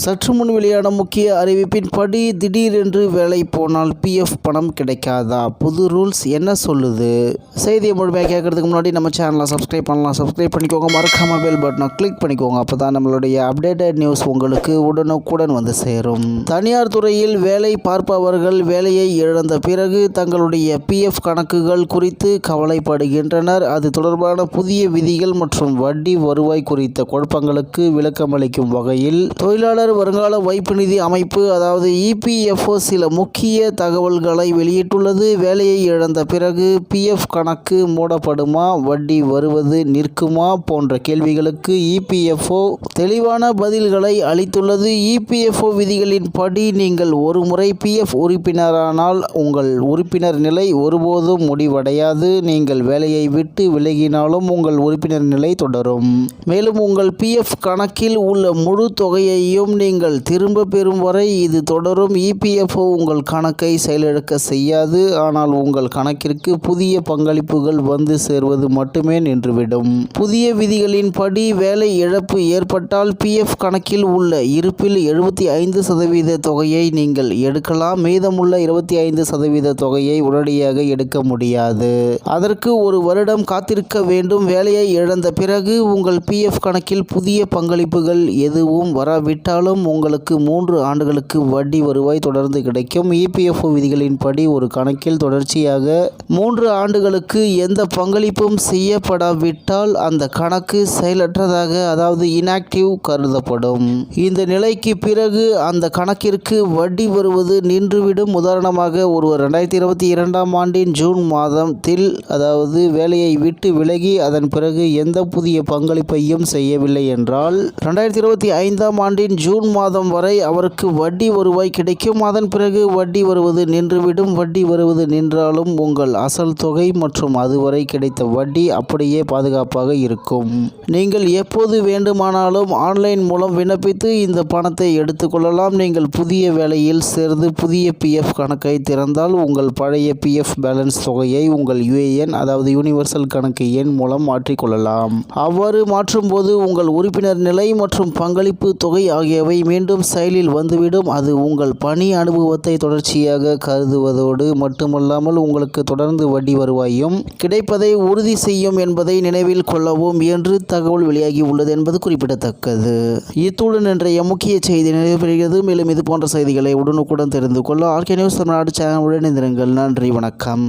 சற்று முன் வெளியான முக்கிய அறிவிப்பின்படி திடீரென்று வேலை போனால் பிஎஃப் பணம் கிடைக்காதா? புது ரூல்ஸ் என்ன சொல்லுது? செய்தியை முழுமையாக கேட்கறதுக்கு முன்னாடி நம்ம சேனலை சப்ஸ்கிரைப் பண்ணலாம். சப்ஸ்கிரைப் பண்ணிக்கோங்க. மறக்காம பெல் பட்டனை கிளிக் பண்ணிக்கோங்க. அப்போ தான் நம்மளுடைய அப்டேட்டட் நியூஸ் உங்களுக்கு உடனுக்குடன் வந்து சேரும். தனியார் துறையில் வேலை பார்ப்பவர்கள் வேலையை இழந்த பிறகு தங்களுடைய பிஎஃப் கணக்குகள் குறித்து கவலைப்படுகின்றனர். அது தொடர்பான புதிய விதிகள் மற்றும் வட்டி வருவாய் குறித்த குழப்பங்களுக்கு விளக்கமளிக்கும் வகையில் தொழிலாளர் வருங்கால வைப்பு நிதி அமைப்பு அதாவது இபிஎஃப்ஓ சில முக்கிய தகவல்களை வெளியிட்டுள்ளது. வேலையை இழந்த பிறகு பிஎஃப் கணக்கு மூடப்படுமா? வட்டி வருவது நிற்குமா? போன்ற கேள்விகளுக்கு இபிஎஃப்ஓ தெளிவான பதில்களை அளித்துள்ளது. இபிஎஃப்ஓ விதிகளின்படி நீங்கள் ஒரு முறை பிஎஃப் உறுப்பினரானால் உங்கள் உறுப்பினர் நிலை ஒருபோதும் முடிவடையாது. நீங்கள் வேலையை விட்டு விலகினாலும் உங்கள் உறுப்பினர் நிலை தொடரும். மேலும் உங்கள் பிஎஃப் கணக்கில் உள்ள முழு தொகையையும் நீங்கள் திரும்ப பெறும் வரை இது தொடரும். இபிஎஃப்ஓ உங்கள் கணக்கை செயலிழக்க செய்யாது. ஆனால் உங்கள் கணக்கிற்கு புதிய பங்களிப்புகள் வந்து சேர்வது மட்டுமே நின்றுவிடும். புதிய விதிகளின்படி வேலை இழப்பு ஏற்பட்டால் பிஎஃப் கணக்கில் உள்ள இருப்பில் எழுபத்தி ஐந்து சதவீத தொகையை நீங்கள் எடுக்கலாம். மீதமுள்ள இருபத்தி ஐந்து சதவீத தொகையை உடனடியாக எடுக்க முடியாது. அதற்கு ஒரு வருடம் காத்திருக்க வேண்டும். வேலையை இழந்த பிறகு உங்கள் பிஎஃப் கணக்கில் புதிய பங்களிப்புகள் எதுவும் வராவிட்டால் வராவிட்டாலும் உங்களுக்கு மூன்று ஆண்டுகளுக்கு வட்டி வருவாய் தொடர்ந்து கிடைக்கும். இபிஎஃப்ஓ விதிகளின்படி ஒரு கணக்கில் தொடர்ச்சியாக மூன்று ஆண்டுகளுக்கு எந்த பங்களிப்பும் செய்யப்படாவிட்டால் அந்த கணக்கு செயலற்றதாக அதாவது இன்ஆக்டிவ் கருதப்படும். இந்த நிலைக்கு பிறகு அந்த கணக்கிற்கு வட்டி வருவது நின்றுவிடும். உதாரணமாக ஒருவர் ரெண்டாயிரத்தி இருபத்தி இரண்டாம் ஆண்டின் ஜூன் மாதத்தில் அதாவது வேலையை விட்டு விலகி அதன் பிறகு எந்த புதிய பங்களிப்பையும் செய்யவில்லை என்றால் ரெண்டாயிரத்தி இருபத்தி ஐந்தாம் ஆண்டின் ஜூன் ஜூன் மாதம் வரை அவருக்கு வட்டி வருவாய் கிடைக்கும். அதன் பிறகு வட்டி வருவது நின்றுவிடும். வட்டி வருவது நின்றாலும் உங்கள் அசல் தொகை மற்றும் அதுவரை கிடைத்த வட்டி அப்படியே பாதுகாப்பாக இருக்கும். நீங்கள் எப்போது வேண்டுமானாலும் ஆன்லைன் மூலம் விண்ணப்பித்து இந்த பணத்தை எடுத்துக்கொள்ளலாம் நீங்கள் புதிய வேலையில் சேர்ந்து புதிய பிஎஃப் கணக்கை திறந்தால் உங்கள் பழைய பிஎஃப் பேலன்ஸ் தொகையை உங்கள் யுஏஎன் அதாவது யூனிவர்சல் கணக்கு எண் மூலம் மாற்றிக்கொள்ளலாம் அவ்வாறு மாற்றும்போது உங்கள் உறுப்பினர் நிலை மற்றும் பங்களிப்பு தொகை ஆகிய ஆகியவை மீண்டும் செயலில் வந்துவிடும். அது உங்கள் பணி அனுபவத்தை தொடர்ச்சியாக கருதுவதோடு மட்டுமல்லாமல் உங்களுக்கு தொடர்ந்து வட்டி வருவாயும் கிடைப்பதை உறுதி செய்யும் என்பதை நினைவில் கொள்ளவும் என்று தகவல் வெளியாகி உள்ளது என்பது குறிப்பிடத்தக்கது. இத்துடன் இன்றைய முக்கிய செய்தி நிறைவு மேலும் இது போன்ற செய்திகளை உடனுக்குடன் தெரிந்து கொள்ள ஆர்கே நியூஸ் தமிழ்நாடு சேனலுடன் உடனிருங்கள் நன்றி வணக்கம்.